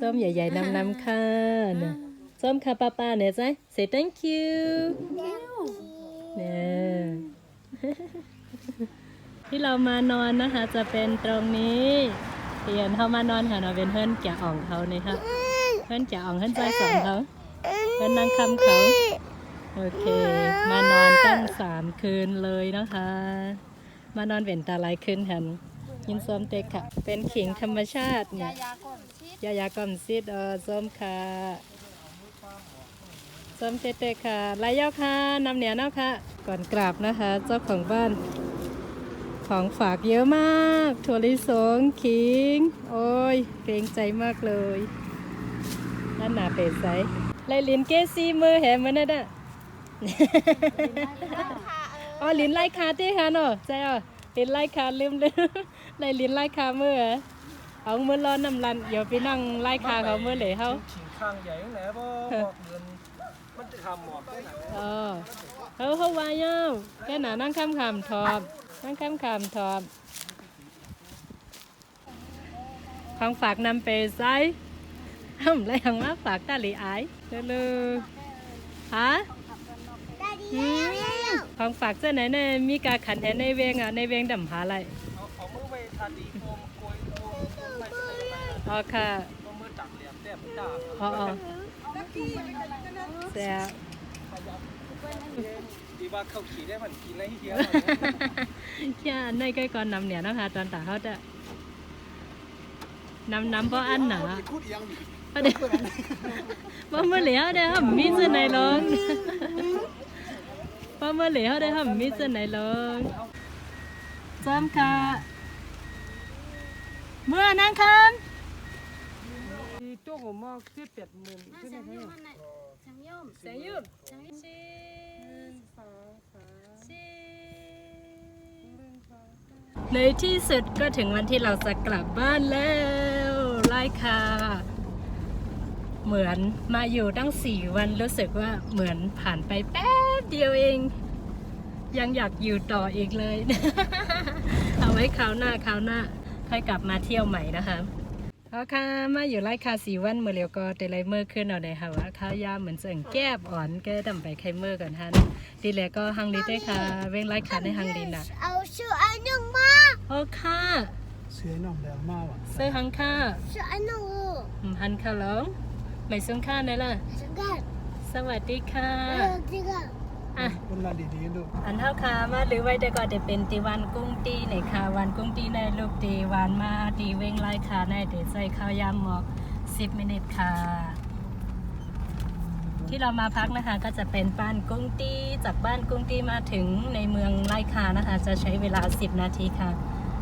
ส้มค่ะนางคโจมเหมือนกันำส้มใหญ่ๆนำๆค่ะเนี่ยส้มค่ะป้าป้าเนี่ยจ้ะ say thank you เนี่ยที่เรามานอนนะคะ จะเป็นตรงนี้เตียนเข้ามานอนค่ะเราเป็นเพื่อนแกอ่องเขาเนี่ยค่ะเพื่อนแกอ่องเพื่อนใจสองเขาเพื่อนนางคำเขาโอเค มานอนตั้งสามคืนเลยนะคะ มานอนเป็นตาลายคืนหัน ยินส้มเต็กค่ะ เป็นขิงธรรมชาติเนี่ยยาก่อนชิดยายากล่อมซิดเออส้มค่ะส้มเต็กๆค่ะลายเย้าค่ะนำเหนียวเนาค่ะ ก่อนกราบนะคะ เจ้าของบ้านของฝากเยอะมากถั่วลิสงขิง โอ้ยเกรงใจมากเลยด้านหนาเป็ดใสไลลินเกซีมือแหมมันนั่นอะอ๋อลินไล่คาที่ค่ะเนาะใจอะลินไล่คาลืมลืม ไล่ลินไล่คามือเหรอเอามือร้อนน้ำรันเดี๋ยวไปนั่งไล่คาเขามือเหล่เขาขิงข้างใหญ่ตั้งไหนบ่บอกเงินมันจะทำหมอกได้ไหนเออเขาเขาวายเย้าแค่หนานั่งข้ามขามทอมนั่งข้ามขามทอมของฝากนำไปใส่ทำอะไรของมาฝากตาหลีอายเด้อเลยฮะอืมของฝากเจ้าไหนเนี่ยมีการขันแทนในเวงอะในเวงดำหาอะไรเอาเอามือไปทาดีโฟมโกยโฟมไปไปไปอ๋อค่ะเอามือจับเหลี่ยมแต้มจ้าอ๋ออ๋อแซ่บดีว่าเขาขี่ได้มันกินอะไรเฮียแค่ในใกล้ก่อนนำเนี่ยนะคะตอนตาเขาจะนำน้ำเพราะอันหนาพูดยังประเดี๋ยวว่าเมื่อเหลียวได้ห้ามมีเส้นไหนลงว่าเมื่อเหลียวได้ห้ามมีเส้นไหนลงซ้ำค่ะ เมื่อนั่งคตัวผมมากที่เปียดหมื่นขึ้นสังได้ยมมันน่ะสังยมำเสียงยมสังยมชีชีในที่สุดก็ถึงวันที่เราจะกลับบ้านแล้วไล่ค่ะ เหมือนมาอยู่ตั้งสี่วันรู้สึกว่าเหมือนผ่านไปแป๊บเดียวเอง ยังอยากอยู่ต่ออีกเลย เอาไว้คราวหน้าคราวหน้า ค่อยกลับมาเที่ยวใหม่นะคะเอาค่ะมาอยู่ไร่คาสีวันเมื่อเร็วก็เตะไรเมื่อขึ้นเอาในค่ะว่าข้าวยามเหมือนเสิ่งแก้บอ่อนก็ดำไปไข่เมื่อกันฮันดีแล้วก็ฮังดีได้ค่ะ เว้งไร่คาในฮังดีน่ะเอาชื่ออันหนึ่งมาโอ้ค่ะเสียน้องแดงมากว่ะเสื้อฮังค่ะชื่ออันหนึ่งอืมฮันค่ะหลงไม่ซุ้งค่าไหนล่ะสังกัดสวัสดีค่ะเออจริงอะ อะคนละดีๆดูอันเท่าคามาหรือไว้แต่ก็จะเป็นตีวันกุ้งตีในคาวันกุ้งตีในลูกตีวันมาตีเว้งไล่คาในเดี๋ยวใส่ข้าวยำหมอกสิบมินิทค่ะ ที่เรามาพักนะคะก็จะเป็นบ้านกุ้งตีจากบ้านกุ้งตีมาถึงในเมืองไล่คานะคะ จะใช้เวลา 10 นาทีค่ะ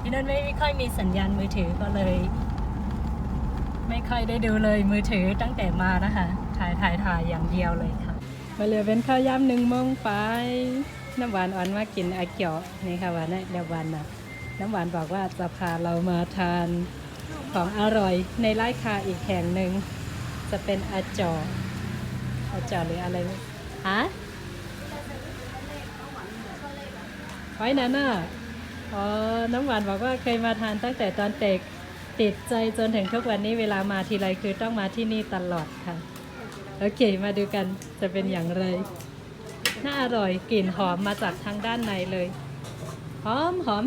ที่นั่นไม่ค่อยมีสัญญาณมือถือก็เลย ไม่ค่อยได้ดูเลยมือถือตั้งแต่มานะคะ ถ่ายถ่ายถ่ายอย่างเดียวเลยค่ะ มาเหลือเป็นข้าวยำหนึ่งมงไป น้ำหวานอ่อนมากินอาเกียวนี่ค่ะหวานนะเดี๋ยววานนะน้ำหวานบอกว่าจะพาเรามาทานของอร่อยในไร่คาอีกแห่งหนึ่งจะเป็นอาจออาจอหรืออะไรไม่ฮะไว้นั่นน่ะอ๋อน้ำหวานบอกว่าเคยมาทานตั้งแต่ตอนเด็กติดใจจนถึงทุกวันนี้เวลามาทีไรคือต้องมาที่นี่ตลอดค่ะ โอเค มาดูกันจะเป็นอย่างไร น่าอร่อยกลิ่นหอมมาจากทางด้านในเลย หอมหอม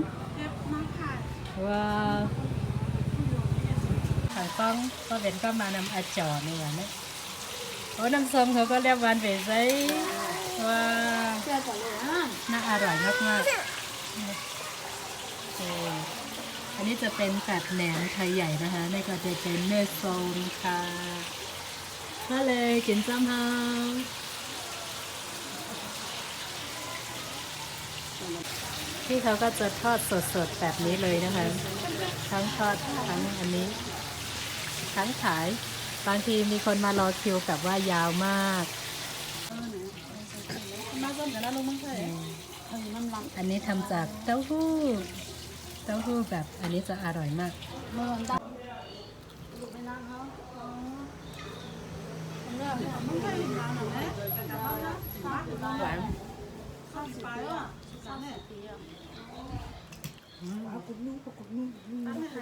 ว้าวทางต้องก็เป็นก็มานำอาจอนี่หว่านะโอ้น้ำส้มเขาก็เรียกหวานเบสไซว้าวน่าอร่อยมากมากๆโอเคอันนี้จะเป็นตัดแหนมไทยใหญ่นะคะนี่ก็จะเป็นเนื้อโซนค่ะ มาเลยกินซ้ำเฮาพี่เขาก็จะทอดสดๆแบบนี้เลยนะคะ ทั้งทอดทั้งอันนี้ ทั้งขาย บางทีมีคนมารอคิวแบบว่ายาวมากมาส้มเดี๋ยวลงมึงเคยเออมันนอันนี้ทำจากเต้าหู้ เต้าหู้แบบอันนี้จะอร่อยมาก หรือไงหวานข้าวสิบปีอะข้าวสิบปีอะ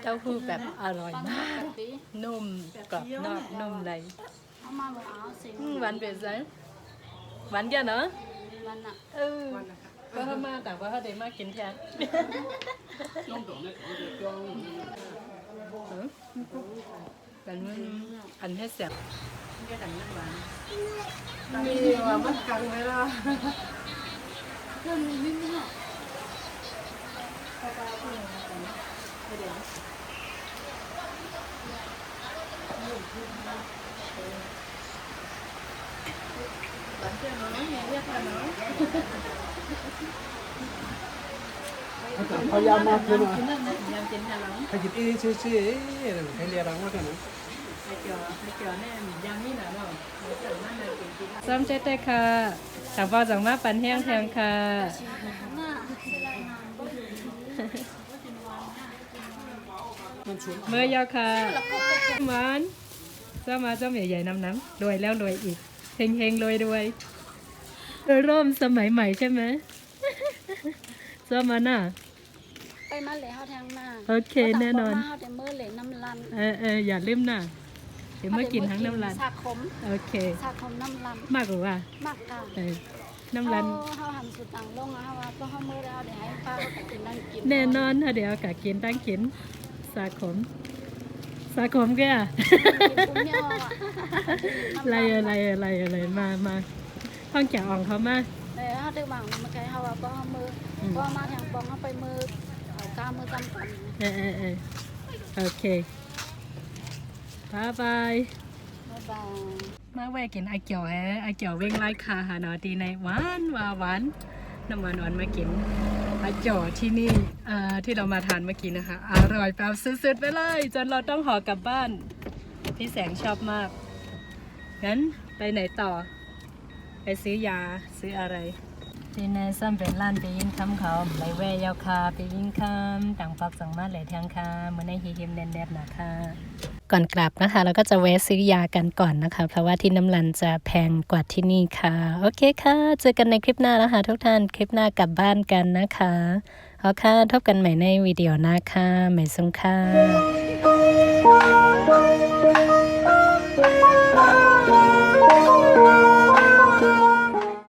เต้าหู้แบบอร่อยตั้งมากแปดปีนุ่มกรอบนอกนุ่มในเอามาเลยเอาสิอืมหวานเป็นไงหวานเยอะเนาะวันน่ะเออก็ถ้ามาแต่ว่าถ้าได้มากินแทนเออแต่มันอันให้เสียบ มันก็ดังน้ำหวานมีว่ามันกังไหมล่ะเรื่องนี้ไม่มีหรอกพยายามมาคือมากินนั่นนะยามกินแทนเราให้หยิบอีชื่อชื่อให้เรียรังว่ากันนะไอเกียวไอเกียวแน่ยามนี่หนาเนาะซ้ำเจ๊เต้ค่ะสั่งพอสั่งมาปันแห้งแทนค่ะหน้าเสียดายนานบ่อยู่มันชวนเมื่อยาวค่ะหวานซ้ำมาซ้ำใหญ่ๆน้ำน้ำรวยแล้วรวยอีกเฮงเฮงรวยรวยเออร่มสมัยใหม่ใช่ไหมซ้ำมาน่ะไปมาเหลเขาแทงหน้าโอเคแน่นอนมาเขาแต่เมื่อเหลน้ำลันเออเอออย่าลืมน่ะ เดี๋ยวมากินทั้งน้ำรันสาคมโอเคสาคมน้ำลันมากกว่าว่ามากกะเออน้ำรันเขาหันสุดต่างลงอะเขาว่าเพราะเขาเมื่อแล้วเดี๋ยวให้ป้าเขากินนั่งกินแน่นอนถ้าเดี๋ยวกะกินตั้งกินสาขมสาขมแกอะกินปุ้งย่ออะอะไรอะไรอะไรอะไรมามาห้องแกะอ่องเขามาเลยเขาได้หวังมาไกลเขาว่าเพราะเขามืออมเพราะมาทางปองเขาไปมือเอากามือจำกันเออเออเออโอเค บายบายบ๊ายบายมาแวะกินไอเกียวแฮไอเกียวเว้งไล่คาหาหนอดีในหวานหวานหวานน้ำหวานหวานมากินไอเกียวที่นี่เอ่อที่เรามาทานเมื่อกี้นะคะ อร่อยแบบสุดๆไปเลย จนเราต้องห่อกลับบ้าน พี่แสงชอบมาก งั้นไปไหนต่อ ไปซื้อยาซื้ออะไร ที่ในซ้ำเป็นร้านไปยินคำเขาไหลแวะยาวคาไปยินคำต่างปักสังมาไหลทางคาเมื่อในฮิฮิมเนนเด็ดนะคะก่อนกลับนะคะ เราก็จะแวะซื้อยากันก่อนนะคะ เพราะว่าที่น้ำลันจะแพงกว่าที่นี่ค่ะ โอเคค่ะ เจอกันในคลิปหน้านะคะ ทุกท่านคลิปหน้ากลับบ้านกันนะคะเอาค่ะพบกันใหม่ในวิดีโอหน้าค่ะใหม่สุงค่ะ